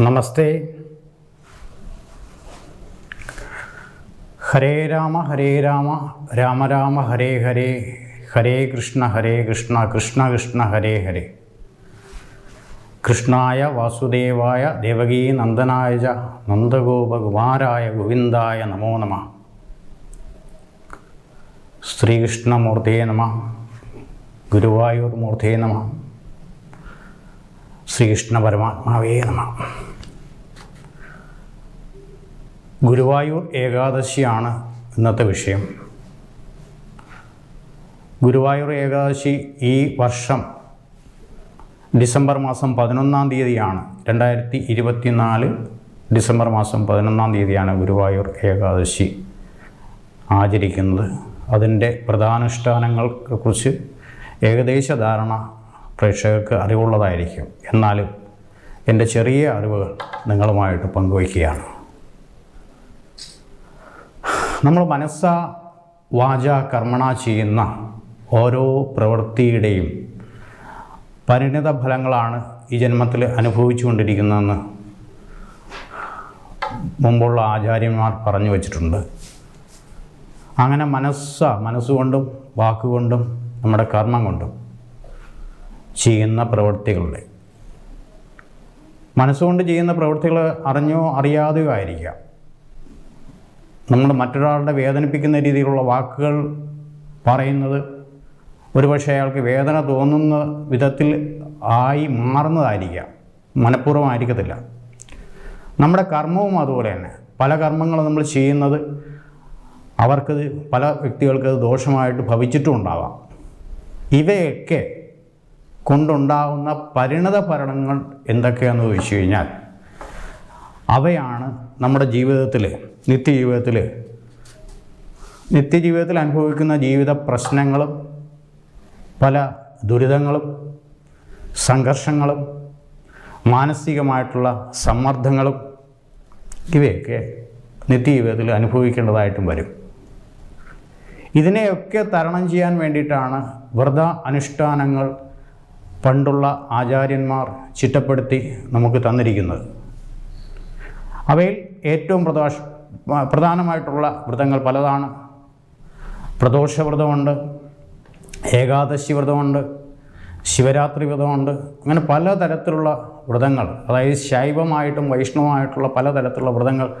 നമസ്തേ. ഹരേ രാമ ഹരേ രാമ രാമ രാമ ഹരേ ഹരേ ഹരേ കൃഷ്ണ ഹരേ കൃഷ്ണ കൃഷ്ണ കൃഷ്ണ ഹരേ ഹരേ. കൃഷ്ണായ വാസുദേവായ ദേവകീ നന്ദനായ നന്ദഗോപകുമാരായ ഗോവിന്ദായ നമോ നമ. ശ്രീകൃഷ്ണമൂർത്തേ നമ ഗുരുവായൂർ മൂർത്തേ നമ. ശ്രീകൃഷ്ണ പരമാത്മാവേ നമ. ഗുരുവായൂർ ഏകാദശിയാണ് ഇന്നത്തെ വിഷയം. ഗുരുവായൂർ ഏകാദശി ഈ വർഷം ഡിസംബർ മാസം പതിനൊന്നാം തീയതിയാണ്. രണ്ടായിരത്തി ഇരുപത്തിനാല് ഡിസംബർ മാസം പതിനൊന്നാം തീയതിയാണ് ഗുരുവായൂർ ഏകാദശി ആചരിക്കുന്നത്. അതിന്റെ പ്രധാനുഷ്ഠാനങ്ങളെക്കുറിച്ച് ഏകദേശ ധാരണ പ്രേക്ഷകർക്ക് അറിവുള്ളതായിരിക്കും. എന്നാലും എന്റെ ചെറിയ അറിവുകൾ നിങ്ങളുമായിട്ട് പങ്കുവയ്ക്കുകയാണ്. നമ്മൾ മനസ്സ വാച കർമ്മണ ചെയ്യുന്ന ഓരോ പ്രവൃത്തിയുടെയും പരിണിത ഫലങ്ങളാണ് ഈ ജന്മത്തിൽ അനുഭവിച്ചുകൊണ്ടിരിക്കുന്നതെന്ന് മുമ്പുള്ള ആചാര്യന്മാർ പറഞ്ഞു വച്ചിട്ടുണ്ട്. അങ്ങനെ മനസ്സ മനസ്സുകൊണ്ടും വാക്കുകൊണ്ടും നമ്മുടെ കർമ്മം കൊണ്ടും ചെയ്യുന്ന പ്രവൃത്തികളുടെ. മനസ്സുകൊണ്ട് ചെയ്യുന്ന പ്രവൃത്തികൾ അറിഞ്ഞോ അറിയാതെയോ ആയിരിക്കാം. നമ്മൾ മറ്റൊരാളുടെ വേദനിപ്പിക്കുന്ന രീതിയിലുള്ള വാക്കുകൾ പറയുന്നത് ഒരുപക്ഷെ അയാൾക്ക് വേദന തോന്നുന്ന വിധത്തിൽ ആയി മാറുന്നതായിരിക്കാം. മനഃപൂർവമായിരിക്കത്തില്ല. നമ്മുടെ കർമ്മവും അതുപോലെ തന്നെ. പല കർമ്മങ്ങളും നമ്മൾ ചെയ്യുന്നത് അവർക്ക് പല വ്യക്തികൾക്ക് ദോഷമായിട്ട് ഭവിച്ചിട്ടും ഉണ്ടാവാം. ഇവയൊക്കെ കൊണ്ടുണ്ടാകുന്ന പരിണത ഭരണങ്ങൾ എന്തൊക്കെയാണെന്ന് ചോദിച്ചു കഴിഞ്ഞാൽ അവയാണ് നമ്മുടെ ജീവിതത്തിൽ നിത്യജീവിതത്തിൽ നിത്യജീവിതത്തിൽ അനുഭവിക്കുന്ന ജീവിത പ്രശ്നങ്ങളും പല ദുരിതങ്ങളും സംഘർഷങ്ങളും മാനസികമായിട്ടുള്ള സമ്മർദ്ദങ്ങളും ഇവയൊക്കെ നിത്യജീവിതത്തിൽ അനുഭവിക്കേണ്ടതായിട്ടും വരും. ഇതിനെയൊക്കെ തരണം ചെയ്യാൻ വേണ്ടിയിട്ടാണ് വ്രത അനുഷ്ഠാനങ്ങൾ പണ്ടുള്ള ആചാര്യന്മാർ ചിട്ടപ്പെടുത്തി നമുക്ക് തന്നിരിക്കുന്നത്. അവയിൽ ഏറ്റവും പ്രദോഷ പ്രധാനമായിട്ടുള്ള വ്രതങ്ങൾ പലതാണ്. പ്രദോഷവ്രതമുണ്ട് ഏകാദശി വ്രതമുണ്ട് ശിവരാത്രി വ്രതമുണ്ട് അങ്ങനെ പലതരത്തിലുള്ള വ്രതങ്ങൾ അതായത് ശൈവമായിട്ടും വൈഷ്ണവമായിട്ടുള്ള പലതരത്തിലുള്ള വ്രതങ്ങൾ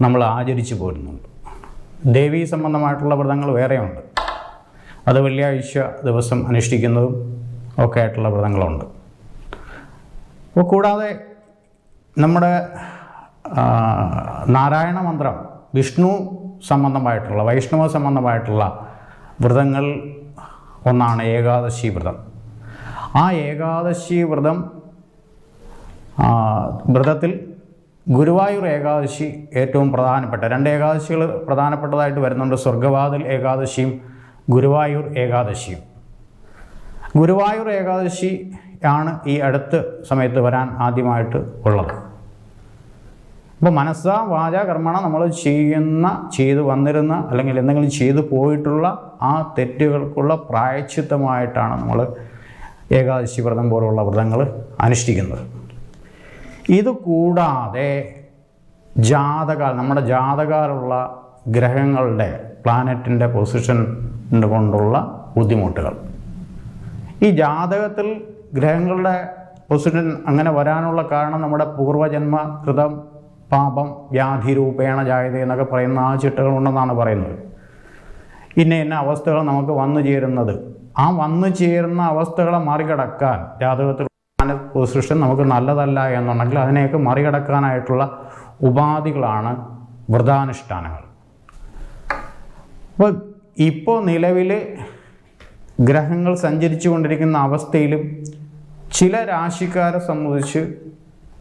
നമ്മൾ ആചരിച്ചു പോരുന്നുണ്ട്. ദേവീ സംബന്ധമായിട്ടുള്ള വ്രതങ്ങൾ വേറെയുണ്ട്. അത് വെള്ളിയാഴ്ച ദിവസം അനുഷ്ഠിക്കുന്നതും ഒക്കെ ആയിട്ടുള്ള വ്രതങ്ങളുണ്ട്. അപ്പോൾ കൂടാതെ നമ്മുടെ നാരായണ മന്ത്രം വിഷ്ണു സംബന്ധമായിട്ടുള്ള വൈഷ്ണവ സംബന്ധമായിട്ടുള്ള വ്രതങ്ങൾ ഒന്നാണ് ഏകാദശി വ്രതം. ആ ഏകാദശി വ്രതം വ്രതത്തിൽ ഗുരുവായൂർ ഏകാദശി ഏറ്റവും പ്രധാനപ്പെട്ട രണ്ട് ഏകാദശികൾ പ്രധാനപ്പെട്ടതായിട്ട് വരുന്നുണ്ട്. സ്വർഗവാതിൽ ഏകാദശിയും ഗുരുവായൂർ ഏകാദശിയും. ഗുരുവായൂർ ഏകാദശി ആണ് ഈ അടുത്ത സമയത്ത് വരാൻ ആദ്യമായിട്ട് ഉള്ളത്. അപ്പോൾ മനസ്സ വാച കർമ്മണ നമ്മൾ ചെയ്യുന്ന ചെയ്തു വന്നിരുന്ന അല്ലെങ്കിൽ എന്തെങ്കിലും ചെയ്തു പോയിട്ടുള്ള ആ തെറ്റുകൾക്കുള്ള പ്രായച്ചിത്തമായിട്ടാണ് നമ്മൾ ഏകാദശി വ്രതം പോലുള്ള വ്രതങ്ങൾ അനുഷ്ഠിക്കുന്നത്. ഇത് കൂടാതെ ജാതകാൽ നമ്മുടെ ജാതകാലുള്ള ഗ്രഹങ്ങളുടെ പ്ലാനറ്റിന്റെ പൊസിഷൻ കൊണ്ടുള്ള ബുദ്ധിമുട്ടുകൾ. ഈ ജാതകത്തിൽ ഗ്രഹങ്ങളുടെ പൊസിഷൻ അങ്ങനെ വരാനുള്ള കാരണം നമ്മുടെ പൂർവജന്മ കൃതം പാപം വ്യാധി രൂപേണ ജായത എന്നൊക്കെ പറയുന്ന ആ ചിട്ടകളുണ്ടെന്നാണ് പറയുന്നത്. ഇന്ന ഇന്ന അവസ്ഥകൾ നമുക്ക് വന്നു ചേരുന്നത്. ആ വന്നു ചേരുന്ന അവസ്ഥകളെ മറികടക്കാൻ ജാതകത്തിൽ പൊസിഷൻ നമുക്ക് നല്ലതല്ല എന്നുണ്ടെങ്കിൽ അതിനെയൊക്കെ മറികടക്കാനായിട്ടുള്ള ഉപാധികളാണ് വ്രതാനുഷ്ഠാനങ്ങൾ. അപ്പോൾ ഇപ്പോൾ നിലവിൽ ഗ്രഹങ്ങൾ സഞ്ചരിച്ചു കൊണ്ടിരിക്കുന്ന അവസ്ഥയിലും ചില രാശിക്കാരെ സംബന്ധിച്ച്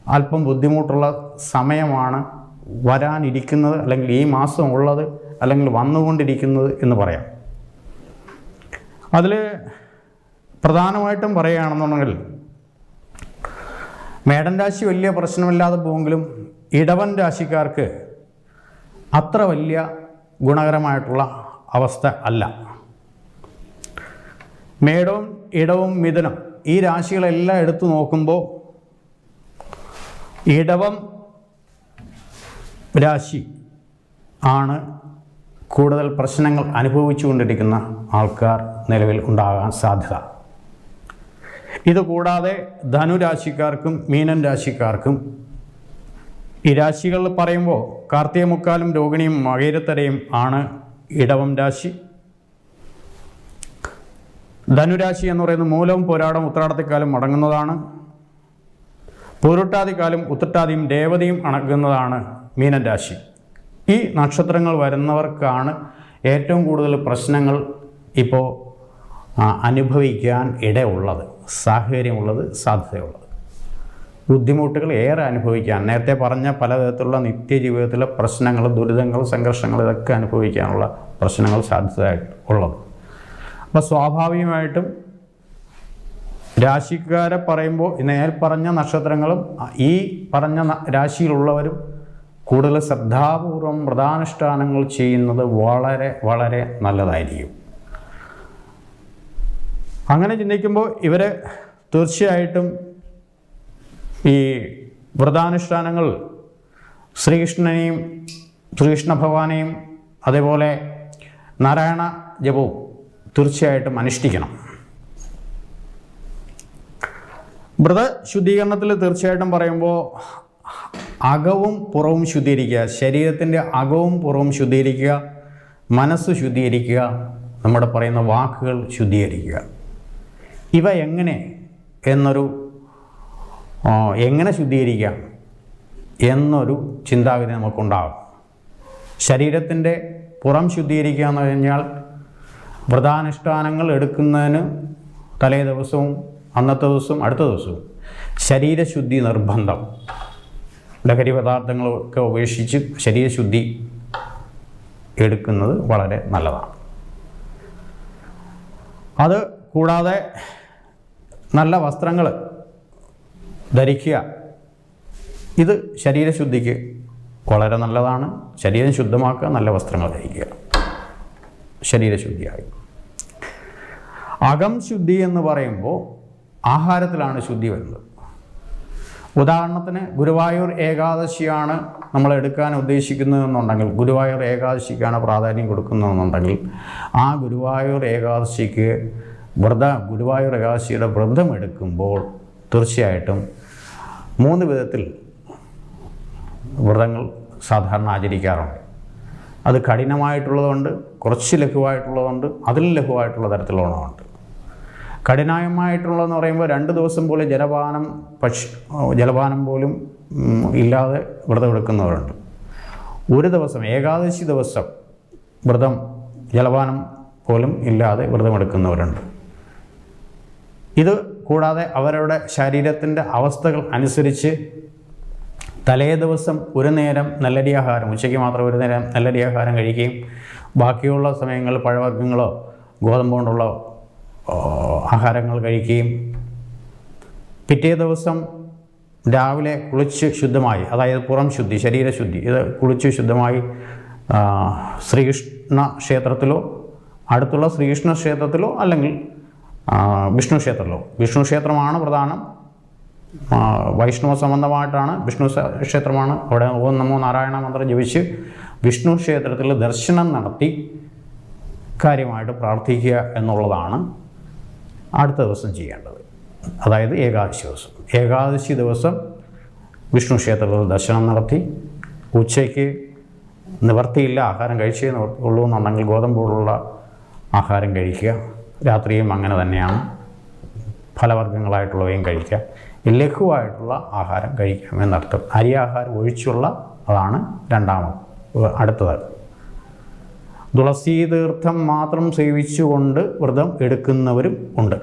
അല്പം ബുദ്ധിമുട്ടുള്ള സമയമാണ് വരാനിരിക്കുന്നത് അല്ലെങ്കിൽ ഈ മാസം ഉള്ളത് അല്ലെങ്കിൽ വന്നുകൊണ്ടിരിക്കുന്നത് എന്ന് പറയാം. അതിൽ പ്രധാനമായിട്ടും പറയുകയാണെന്നുണ്ടെങ്കിൽ മേടൻ രാശി വലിയ പ്രശ്നമില്ലാതെ പോകുമെങ്കിലും ഇടവൻ രാശിക്കാർക്ക് അത്ര വലിയ ഗുണകരമായിട്ടുള്ള അവസ്ഥ അല്ല. മേടവും ഇടവും മിഥുനം. ഈ രാശികളെല്ലാം എടുത്തു നോക്കുമ്പോൾ ഇടവം രാശി ആണ് കൂടുതൽ പ്രശ്നങ്ങൾ അനുഭവിച്ചുകൊണ്ടിരിക്കുന്ന ആൾക്കാർ നിലവിൽ ഉണ്ടാകാൻ സാധ്യത. ഇതുകൂടാതെ ധനുരാശിക്കാർക്കും മീനൻ രാശിക്കാർക്കും ഈ രാശികൾ പറയുമ്പോൾ കാർത്തിക മുക്കാലും രോഹിണിയും മകേരത്തരയും ആണ് ഇടവം രാശി. ധനുരാശി എന്ന് പറയുന്ന മൂലവും പോരാടം ഉത്രാടത്തിക്കാലം മടങ്ങുന്നതാണ്. പൂരുട്ടാതിക്കാലും ഉത്രട്ടാതിയും രേവതിയും അണങ്ങുന്നതാണ് മീനൻ രാശി. ഈ നക്ഷത്രങ്ങൾ വരുന്നവർക്കാണ് ഏറ്റവും കൂടുതൽ പ്രശ്നങ്ങൾ ഇപ്പോൾ അനുഭവിക്കാൻ ഇടയുള്ളത് സാഹചര്യമുള്ളത് സാധ്യതയുള്ളത്. ബുദ്ധിമുട്ടുകൾ ഏറെ അനുഭവിക്കാൻ നേരത്തെ പറഞ്ഞ പലതരത്തിലുള്ള നിത്യജീവിതത്തിലെ പ്രശ്നങ്ങൾ ദുരിതങ്ങൾ സംഘർഷങ്ങൾ ഇതൊക്കെ അനുഭവിക്കാനുള്ള പ്രശ്നങ്ങൾ സാധ്യതയായിട്ട് ഉള്ളത്. അപ്പോൾ സ്വാഭാവികമായിട്ടും രാശിക്കാരെ പറയുമ്പോൾ നേൽ പറഞ്ഞ നക്ഷത്രങ്ങളും ഈ പറഞ്ഞ രാശിയിലുള്ളവരും കൂടുതൽ ശ്രദ്ധാപൂർവം വ്രതാനുഷ്ഠാനങ്ങൾ ചെയ്യുന്നത് വളരെ വളരെ നല്ലതായിരിക്കും. അങ്ങനെ ചിന്തിക്കുമ്പോൾ ഇവർ തീർച്ചയായിട്ടും ഈ വ്രതാനുഷ്ഠാനങ്ങൾ ശ്രീകൃഷ്ണനെയും ശ്രീകൃഷ്ണ ഭഗവാനെയും അതേപോലെ നാരായണ ജപവും തീർച്ചയായിട്ടും അനുഷ്ഠിക്കണം. വ്രത ശുദ്ധീകരണത്തിൽ തീർച്ചയായിട്ടും പറയുമ്പോൾ അകവും പുറവും ശുദ്ധീകരിക്കുക ശരീരത്തിന്റെ അകവും പുറവും ശുദ്ധീകരിക്കുക മനസ്സ് ശുദ്ധീകരിക്കുക നമ്മുടെ പറയുന്ന വാക്കുകൾ ശുദ്ധീകരിക്കുക. ഇവ എങ്ങനെ എന്നൊരു എങ്ങനെ ശുദ്ധീകരിക്കാം എന്നൊരു ചിന്താഗതി നമുക്കുണ്ടാകും. ശരീരത്തിന്റെ പുറം ശുദ്ധീകരിക്കുക എന്ന് കഴിഞ്ഞാൽ വ്രതാനുഷ്ഠാനങ്ങൾ എടുക്കുന്നതിന് തലേ ദിവസവും അന്നത്തെ ദിവസവും അടുത്ത ദിവസവും. ശരീരശുദ്ധി നിർബന്ധം. ലഹരി പദാർത്ഥങ്ങളൊക്കെ ഉപേക്ഷിച്ച് ശരീരശുദ്ധി എടുക്കുന്നത് വളരെ നല്ലതാണ്. അത് കൂടാതെ നല്ല വസ്ത്രങ്ങൾ ധരിക്കുക ഇത് ശരീരശുദ്ധിക്ക് വളരെ നല്ലതാണ്. ശരീരം ശുദ്ധമാക്കുക നല്ല വസ്ത്രങ്ങൾ ധരിക്കുക. ശരീരശുദ്ധിയായി അകം ശുദ്ധി എന്ന് പറയുമ്പോൾ ആഹാരത്തിലാണ് ശുദ്ധി വരുന്നത്. ഉദാഹരണത്തിന് ഗുരുവായൂർ ഏകാദശിയാണ് നമ്മൾ എടുക്കാൻ ഉദ്ദേശിക്കുന്നതെന്നുണ്ടെങ്കിൽ ഗുരുവായൂർ ഏകാദശിക്കാണ് പ്രാധാന്യം കൊടുക്കുന്നതെന്നുണ്ടെങ്കിൽ ആ ഗുരുവായൂർ ഏകാദശിക്ക് വ്രത ഗുരുവായൂർ ഏകാദശിയുടെ വ്രതം എടുക്കുമ്പോൾ തീർച്ചയായിട്ടും മൂന്ന് വിധത്തിൽ വ്രതങ്ങൾ സാധാരണ ആചരിക്കാറുണ്ട്. അത് കഠിനമായിട്ടുള്ളതുണ്ട് കുറച്ച് ലഘുവായിട്ടുള്ളതുണ്ട് അതിൽ ലഘുവായിട്ടുള്ള തരത്തിലുള്ളതുണ്ട്. കഠിനമായിട്ടുള്ളതെന്ന് പറയുമ്പോൾ രണ്ട് ദിവസം പോലും ജലപാനം പക്ഷി ജലപാനം പോലും ഇല്ലാതെ വ്രതം എടുക്കുന്നവരുണ്ട്. ഒരു ദിവസം ഏകാദശി ദിവസം വ്രതം ജലപാനം പോലും ഇല്ലാതെ വ്രതം എടുക്കുന്നവരുണ്ട്. ഇത് കൂടാതെ അവരുടെ ശരീരത്തിന്റെ അവസ്ഥകൾ അനുസരിച്ച് തലേ ദിവസം ഒരു നേരം നല്ലരി ആഹാരം ഉച്ചയ്ക്ക് മാത്രം ഒരു നേരം നല്ലരി ആഹാരം കഴിക്കുകയും ബാക്കിയുള്ള സമയങ്ങളിൽ പഴവർഗങ്ങളോ ഗോതമ്പ് കൊണ്ടുള്ള ആഹാരങ്ങൾ കഴിക്കുകയും പിറ്റേ ദിവസം രാവിലെ കുളിച്ച് ശുദ്ധമായി അതായത് പുറം ശുദ്ധി ശരീരശുദ്ധി ഇത് കുളിച്ച് ശുദ്ധമായി ശ്രീകൃഷ്ണ ക്ഷേത്രത്തിലോ അടുത്തുള്ള ശ്രീകൃഷ്ണ ക്ഷേത്രത്തിലോ അല്ലെങ്കിൽ വിഷ്ണു ക്ഷേത്രത്തിലോ. വിഷ്ണു ക്ഷേത്രമാണ് പ്രധാനം. വൈഷ്ണവ സംബന്ധമായിട്ടാണ് വിഷ്ണു ക്ഷേത്രമാണ്. അവിടെ ഓം നമോ നാരായണ മന്ത്രം ജപിച്ച് വിഷ്ണു ക്ഷേത്രത്തിൽ ദർശനം നടത്തി കാര്യമായിട്ട് പ്രാർത്ഥിക്കുക എന്നുള്ളതാണ് അടുത്ത ദിവസം ചെയ്യേണ്ടത്. അതായത് ഏകാദശി ദിവസം. ഏകാദശി ദിവസം വിഷ്ണു ക്ഷേത്രത്തിൽ ദർശനം നടത്തി ഉച്ചയ്ക്ക് നിവർത്തിയില്ല ആഹാരം കഴിച്ചേ നിവർത്തിയുള്ളൂ എന്നുണ്ടെങ്കിൽ ഗോതമ്പ് പോലുള്ള ആഹാരം കഴിക്കുക. രാത്രിയും അങ്ങനെ തന്നെയാണ്. ഫലവർഗങ്ങളായിട്ടുള്ളവയും കഴിക്കുക. ലഘുവായിട്ടുള്ള ആഹാരം കഴിക്കാം എന്നർത്ഥം. അരി ആഹാരം ഒഴിച്ചുള്ള അതാണ് രണ്ടാമത് അടുത്തത്. തുളസി തീർത്ഥം മാത്രം സേവിച്ചുകൊണ്ട് വ്രതം എടുക്കുന്നവരും ഉണ്ട്.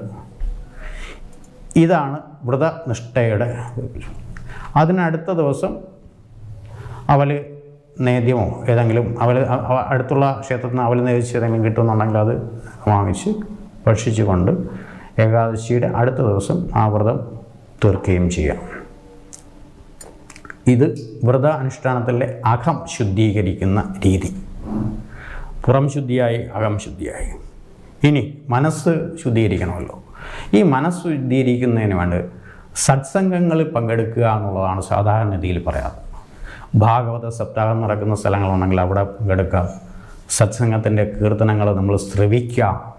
ഇതാണ് വ്രതനിഷ്ഠയുടെ അതിനടുത്ത ദിവസം അവൽ നേദ്യമോ ഏതെങ്കിലും അവൽ അടുത്തുള്ള ക്ഷേത്രത്തിൽ നിന്ന് അവൽ നേദിച്ച് ഏതെങ്കിലും കിട്ടുമെന്നുണ്ടെങ്കിൽ അത് വാങ്ങിച്ച് ഭക്ഷിച്ചുകൊണ്ട് ഏകാദശിയുടെ അടുത്ത ദിവസം ആ വ്രതം തീർക്കുകയും ചെയ്യാം. ഇത് വ്രത അനുഷ്ഠാനത്തിലെ അകം ശുദ്ധീകരിക്കുന്ന രീതി. പുറം ശുദ്ധിയായി അകം ശുദ്ധിയായി. ഇനി മനസ്സ് ശുദ്ധീകരിക്കണമല്ലോ. ഈ മനസ്സ് ശുദ്ധീകരിക്കുന്നതിന് വേണ്ടി സത്സംഗങ്ങളിൽ പങ്കെടുക്കുക എന്നുള്ളതാണ് സാധാരണ രീതിയിൽ പറയാറ്. ഭാഗവത സപ്താഹം നടക്കുന്ന സ്ഥലങ്ങളുണ്ടെങ്കിൽ അവിടെ പങ്കെടുക്കാം സത്സംഗത്തിന്റെ കീർത്തനങ്ങൾ നമ്മൾ ശ്രവിക്കാം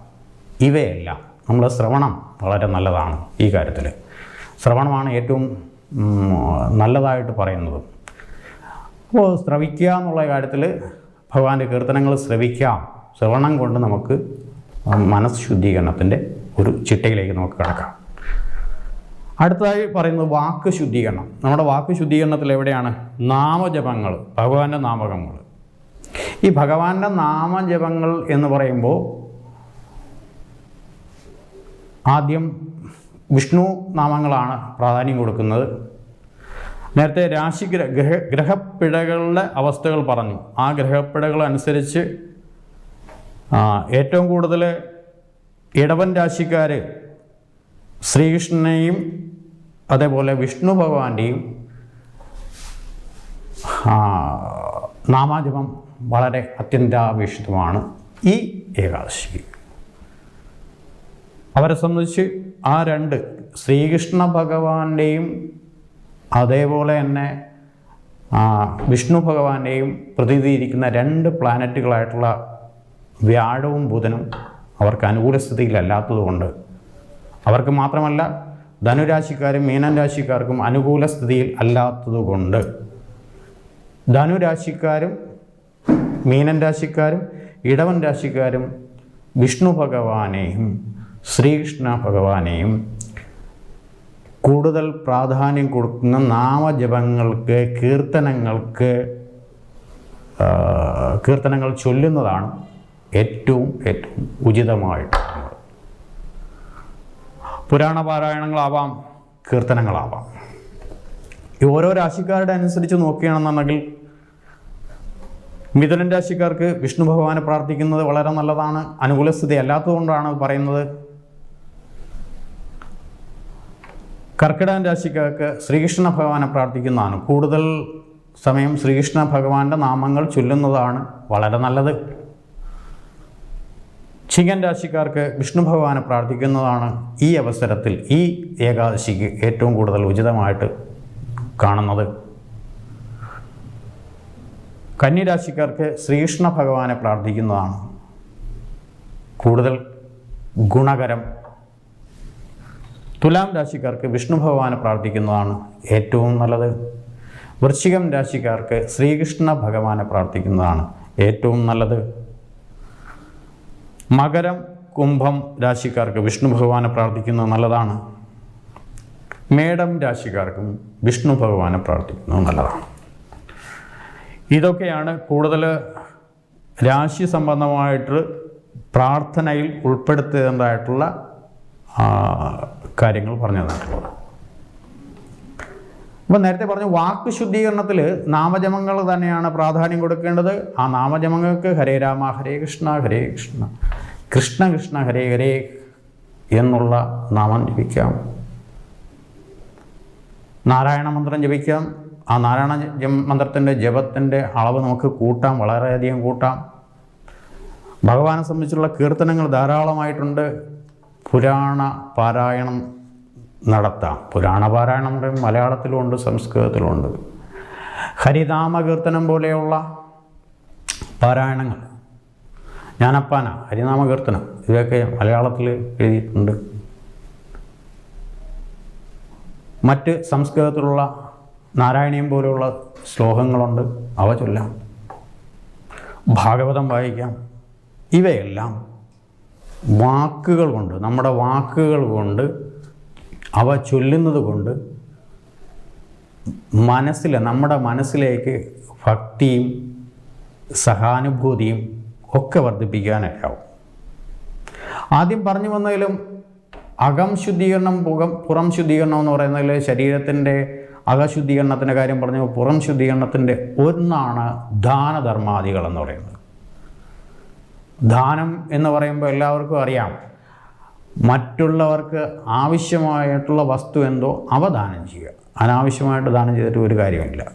ഇവയെല്ലാം നമ്മുടെ ശ്രവണം വളരെ നല്ലതാണ് ഈ കാര്യത്തിൽ. ശ്രവണമാണ് ഏറ്റവും നല്ലതായിട്ട് പറയുന്നത്. അപ്പോൾ ശ്രവിക്കുക എന്നുള്ള കാര്യത്തിൽ ഭഗവാന്റെ കീർത്തനങ്ങൾ ശ്രവിക്കാം. ശ്രവണം കൊണ്ട് നമുക്ക് മനസ്സ് ശുദ്ധീകരണത്തിന്റെ ഒരു ചിട്ടയിലേക്ക് നമുക്ക് കിടക്കാം. അടുത്തതായി പറയുന്നത് വാക്ക് ശുദ്ധീകരണം. നമ്മുടെ വാക്ക് ശുദ്ധീകരണത്തിൽ എവിടെയാണ്? നാമജപങ്ങൾ ഭഗവാന്റെ നാമകങ്ങൾ. ഈ ഭഗവാന്റെ നാമജപങ്ങൾ എന്ന് പറയുമ്പോൾ ആദ്യം വിഷ്ണു നാമങ്ങളാണ് പ്രാധാന്യം കൊടുക്കുന്നത്. നേരത്തെ രാശി ഗ്രഹ ഗ്രഹ ഗ്രഹപ്പിഴകളുടെ അവസ്ഥകൾ പറഞ്ഞു. ആ ഗ്രഹപ്പിഴകൾ അനുസരിച്ച് ഏറ്റവും കൂടുതൽ ഇടവൻ രാശിക്കാർ ശ്രീകൃഷ്ണനെയും അതേപോലെ വിഷ്ണു ഭഗവാന്റെയും നാമാജപം വളരെ അത്യന്താപേക്ഷിതമാണ് ഈ ഏകാദശി അവരെ സംബന്ധിച്ച് ആ രണ്ട് ശ്രീകൃഷ്ണ ഭഗവാന്റെയും അതേപോലെ തന്നെ വിഷ്ണു ഭഗവാന്റെയും പ്രതിനിധീകരിക്കുന്ന രണ്ട് പ്ലാനറ്റുകളായിട്ടുള്ള വ്യാഴവും ബുധനും അവർക്ക് അനുകൂല സ്ഥിതിയിലല്ലാത്തതുകൊണ്ട് അവർക്ക് മാത്രമല്ല ധനുരാശിക്കാരും മീനൻ രാശിക്കാർക്കും അനുകൂല സ്ഥിതിയിൽ അല്ലാത്തതുകൊണ്ട് ധനുരാശിക്കാരും മീനൻ രാശിക്കാരും ഇടവൻ രാശിക്കാരും വിഷ്ണു ഭഗവാനെയും ശ്രീകൃഷ്ണ ഭഗവാനെയും കൂടുതൽ പ്രാധാന്യം കൊടുക്കുന്ന നാമജപങ്ങൾക്ക് കീർത്തനങ്ങൾക്ക് കീർത്തനങ്ങൾ ചൊല്ലുന്നതാണ് ഏറ്റവും ഏറ്റവും ഉചിതമായിട്ടുള്ളത് പുരാണ പാരായണങ്ങളാവാം കീർത്തനങ്ങളാവാം. ഓരോ രാശിക്കാരുടെ അനുസരിച്ച് നോക്കുകയാണെന്നുണ്ടെങ്കിൽ മിഥുനൻ രാശിക്കാർക്ക് വിഷ്ണു ഭഗവാനെ പ്രാർത്ഥിക്കുന്നത് വളരെ നല്ലതാണ്. അനുകൂല സ്ഥിതി അല്ലാത്തതുകൊണ്ടാണ് പറയുന്നത്. കർക്കിടകൻ രാശിക്കാർക്ക് ശ്രീകൃഷ്ണ ഭഗവാനെ പ്രാർത്ഥിക്കുന്നതാണ്. കൂടുതൽ സമയം ശ്രീകൃഷ്ണ ഭഗവാന്റെ നാമങ്ങൾ ചൊല്ലുന്നതാണ് വളരെ നല്ലത്. ചിങ്ങൻ രാശിക്കാർക്ക് വിഷ്ണു ഭഗവാനെ പ്രാർത്ഥിക്കുന്നതാണ് ഈ അവസരത്തിൽ ഈ ഏകാദശിക്ക് ഏറ്റവും കൂടുതൽ ഉചിതമായിട്ട് കാണുന്നത്. കന്യരാശിക്കാർക്ക് ശ്രീകൃഷ്ണ ഭഗവാനെ പ്രാർത്ഥിക്കുന്നതാണ്. കൂടുതൽ ഗുണകരം തുലാം രാശിക്കാർക്ക് വിഷ്ണു ഭഗവാനെ പ്രാർത്ഥിക്കുന്നതാണ് ഏറ്റവും നല്ലത്. വൃശ്ചികം രാശിക്കാർക്ക് ശ്രീകൃഷ്ണ ഭഗവാനെ പ്രാർത്ഥിക്കുന്നതാണ് ഏറ്റവും നല്ലത്. മകരം കുംഭം രാശിക്കാർക്ക് വിഷ്ണു ഭഗവാനെ പ്രാർത്ഥിക്കുന്നത് നല്ലതാണ്. മേടം രാശിക്കാർക്കും വിഷ്ണു ഭഗവാനെ പ്രാർത്ഥിക്കുന്നത് നല്ലതാണ്. ഇതൊക്കെയാണ് കൂടുതൽ രാശി സംബന്ധമായിട്ട് പ്രാർത്ഥനയിൽ ഉൾപ്പെടുത്തേണ്ടതായിട്ടുള്ള കാര്യങ്ങൾ പറഞ്ഞു തന്നിട്ടുള്ളത് അപ്പം നേരത്തെ പറഞ്ഞു വാക്ക് ശുദ്ധീകരണത്തിൽ നാമജപങ്ങൾ തന്നെയാണ് പ്രാധാന്യം കൊടുക്കേണ്ടത്. ആ നാമജപങ്ങൾക്ക് ഹരേ രാമ ഹരേ കൃഷ്ണ ഹരേ കൃഷ്ണ. കൃഷ്ണ കൃഷ്ണ ഹരേ ഹരേ എന്നുള്ള നാമം ജപിക്കാം. നാരായണ മന്ത്രം ജപിക്കാം. ആ നാരായണ മന്ത്രത്തിന്റെ ജപത്തിന്റെ അളവ് നമുക്ക് കൂട്ടാം വളരെയധികം കൂട്ടാം. ഭഗവാനെ സംബന്ധിച്ചുള്ള കീർത്തനങ്ങൾ ധാരാളമായിട്ടുണ്ട്. പുരാണ പാരായണം നടത്താം. പുരാണ പാരായണം മലയാളത്തിലുമുണ്ട് സംസ്കൃതത്തിലുമുണ്ട്. ഹരിനാമ കീർത്തനം പോലെയുള്ള പാരായണങ്ങൾ. ജ്ഞാനപ്പാന ഹരിനാമ കീർത്തനം ഇവയൊക്കെ മലയാളത്തിൽ എഴുതിയിട്ടുണ്ട്. മറ്റ് സംസ്കൃതത്തിലുള്ള നാരായണീയം പോലെയുള്ള ശ്ലോകങ്ങളുണ്ട് അവ ചൊല്ലാം. ഭാഗവതം വായിക്കാം. ഇവയെല്ലാം വാക്കുകൾ കൊണ്ട് നമ്മുടെ വാക്കുകൾ കൊണ്ട് അവ ചൊല്ലുന്നത് കൊണ്ട് മനസ്സിൽ നമ്മുടെ മനസ്സിലേക്ക് ഭക്തിയും സഹാനുഭൂതിയും ഒക്കെ വർദ്ധിപ്പിക്കാനാവും. ആദ്യം പറഞ്ഞു വന്നതിലും അകം ശുദ്ധീകരണം പുകം പുറം ശുദ്ധീകരണം എന്ന് പറയുന്നതിൽ ശരീരത്തിന്റെ അകശുദ്ധീകരണത്തിന്റെ കാര്യം പറഞ്ഞു പുറം ശുദ്ധീകരണത്തിന്റെ ഒന്നാണ് ദാനധർമാദികൾ എന്ന് പറയുന്നത്. ദാനം എന്ന് പറയുമ്പോൾ എല്ലാവർക്കും അറിയാം. മറ്റുള്ളവർക്ക് ആവശ്യമായിട്ടുള്ള വസ്തു എന്തോ അവ ദാനം ചെയ്യുക. അനാവശ്യമായിട്ട് ദാനം ചെയ്തിട്ട് ഒരു കാര്യമില്ല.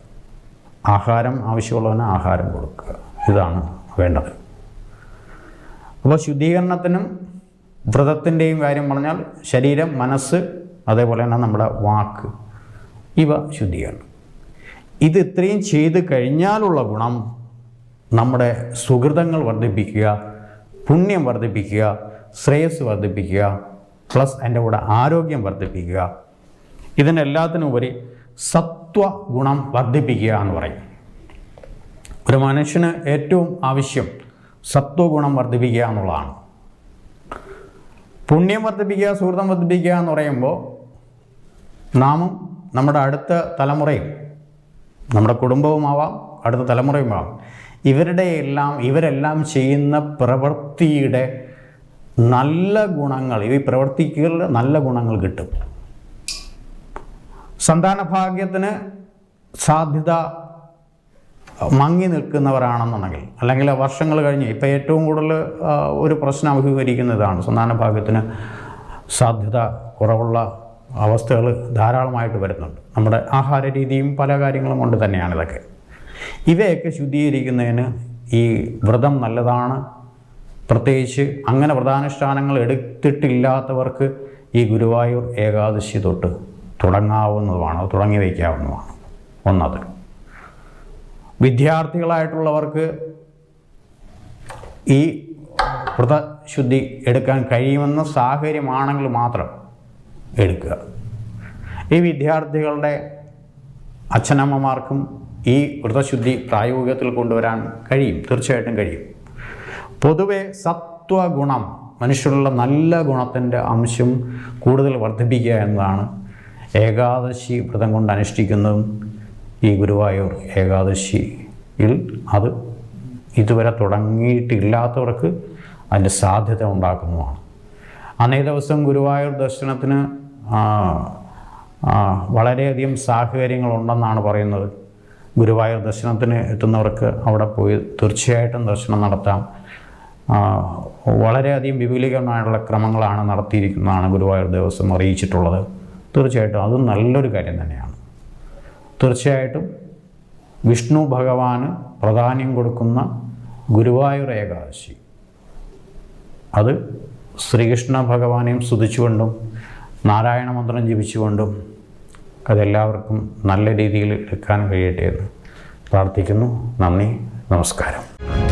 ആഹാരം ആവശ്യമുള്ളവന് ആഹാരം കൊടുക്കുക. ഇതാണ് വേണ്ടത്. അപ്പോൾ ശുദ്ധീകരണത്തിനും വ്രതത്തിന്റെയും കാര്യം പറഞ്ഞാൽ ശരീരം മനസ്സ് അതേപോലെ തന്നെ നമ്മുടെ വാക്ക് ഇവ ശുദ്ധീകരണം. ഇത് ഇത്രയും ചെയ്ത് കഴിഞ്ഞാലുള്ള ഗുണം നമ്മുടെ സുഹൃതങ്ങൾ വർദ്ധിപ്പിക്കുക പുണ്യം വർദ്ധിപ്പിക്കുക ശ്രേയസ് വർദ്ധിപ്പിക്കുക പ്ലസ് എന്റെ കൂടെ ആരോഗ്യം വർദ്ധിപ്പിക്കുക. ഇതിനെല്ലാത്തിനുപരി സത്വ ഗുണം വർദ്ധിപ്പിക്കുക എന്ന് പറയും. ഒരു മനുഷ്യന് ഏറ്റവും ആവശ്യം സത്വഗുണം വർദ്ധിപ്പിക്കുക എന്നുള്ളതാണ്. പുണ്യം വർദ്ധിപ്പിക്കുക സുഹൃതം വർദ്ധിപ്പിക്കുക എന്ന് പറയുമ്പോൾ നാമും നമ്മുടെ അടുത്ത തലമുറയും നമ്മുടെ കുടുംബവുമാവാം അടുത്ത തലമുറയുമാവാം ഇവരുടെ എല്ലാം ഇവരെല്ലാം ചെയ്യുന്ന പ്രവൃത്തിയുടെ നല്ല ഗുണങ്ങൾ ഈ പ്രവൃത്തിക്കുകളുടെ നല്ല ഗുണങ്ങൾ കിട്ടും. സന്താന ഭാഗ്യത്തിന് സാധ്യത മങ്ങി നിൽക്കുന്നവരാണെന്നുണ്ടെങ്കിൽ അല്ലെങ്കിൽ വർഷങ്ങൾ കഴിഞ്ഞ് ഇപ്പോൾ ഏറ്റവും കൂടുതൽ ഒരു പ്രശ്നം അഭിമുഖീകരിക്കുന്നതാണ് സന്താന ഭാഗ്യത്തിന് സാധ്യത കുറവുള്ള അവസ്ഥകൾ ധാരാളമായിട്ട് വരുന്നുണ്ട്. നമ്മുടെ ആഹാര രീതിയും പല കാര്യങ്ങളും കൊണ്ട് തന്നെയാണ് ഇതൊക്കെ. ഇവയൊക്കെ ശുദ്ധീകരിക്കുന്നതിന് ഈ വ്രതം നല്ലതാണ്. പ്രത്യേകിച്ച് അങ്ങനെ വ്രതാനുഷ്ഠാനങ്ങൾ എടുത്തിട്ടില്ലാത്തവർക്ക് ഈ ഗുരുവായൂർ ഏകാദശി തൊട്ട് തുടങ്ങാവുന്നതുമാണ് തുടങ്ങി വയ്ക്കാവുന്നതാണ്. ഒന്നത്. വിദ്യാർത്ഥികളായിട്ടുള്ളവർക്ക് ഈ വ്രതശുദ്ധി എടുക്കാൻ കഴിയുമെന്ന സാഹചര്യമാണെങ്കിൽ മാത്രം എടുക്കുക. ഈ വിദ്യാർത്ഥികളുടെ അച്ഛനമ്മമാർക്കും ഈ വ്രതശുദ്ധി പ്രായോഗികത്തിൽ കൊണ്ടുവരാൻ കഴിയും തീർച്ചയായിട്ടും കഴിയും. പൊതുവെ സത്വഗുണം മനുഷ്യരുള്ള നല്ല ഗുണത്തിന്റെ അംശം കൂടുതൽ വർദ്ധിപ്പിക്കുക എന്നതാണ് ഏകാദശി വ്രതം കൊണ്ട് അനുഷ്ഠിക്കുന്നതും ഈ ഗുരുവായൂർ ഏകാദശിയിൽ അത് ഇതുവരെ തുടങ്ങിയിട്ടില്ലാത്തവർക്ക് അതിന്റെ സാധ്യത ഉണ്ടാക്കുന്നതാണ്. അന്നേ ദിവസം ഗുരുവായൂർ ദർശനത്തിന് വളരെയധികം സാഹചര്യങ്ങളുണ്ടെന്നാണ് പറയുന്നത്. ഗുരുവായൂർ ദർശനത്തിന് എത്തുന്നവർക്ക് അവിടെ പോയി തീർച്ചയായിട്ടും ദർശനം നടത്താം. വളരെയധികം വിപുലീകരണമായിട്ടുള്ള ക്രമങ്ങളാണ് നടത്തിയിരിക്കുന്നതാണ് ഗുരുവായൂർ ദേവസ്വം അറിയിച്ചിട്ടുള്ളത്. തീർച്ചയായിട്ടും അതും നല്ലൊരു കാര്യം തന്നെയാണ്. തീർച്ചയായിട്ടും വിഷ്ണു ഭഗവാന് പ്രാധാന്യം കൊടുക്കുന്ന ഗുരുവായൂർ ഏകാദശി. അത് ശ്രീകൃഷ്ണ ഭഗവാനെയും സ്തുതിച്ചുകൊണ്ടും നാരായണ മന്ത്രം ജപിച്ചുകൊണ്ടും അതെല്ലാവർക്കും നല്ല രീതിയിൽ എടുക്കാൻ കഴിയട്ടെ എന്ന് പ്രാർത്ഥിക്കുന്നു. നന്ദി നമസ്കാരം.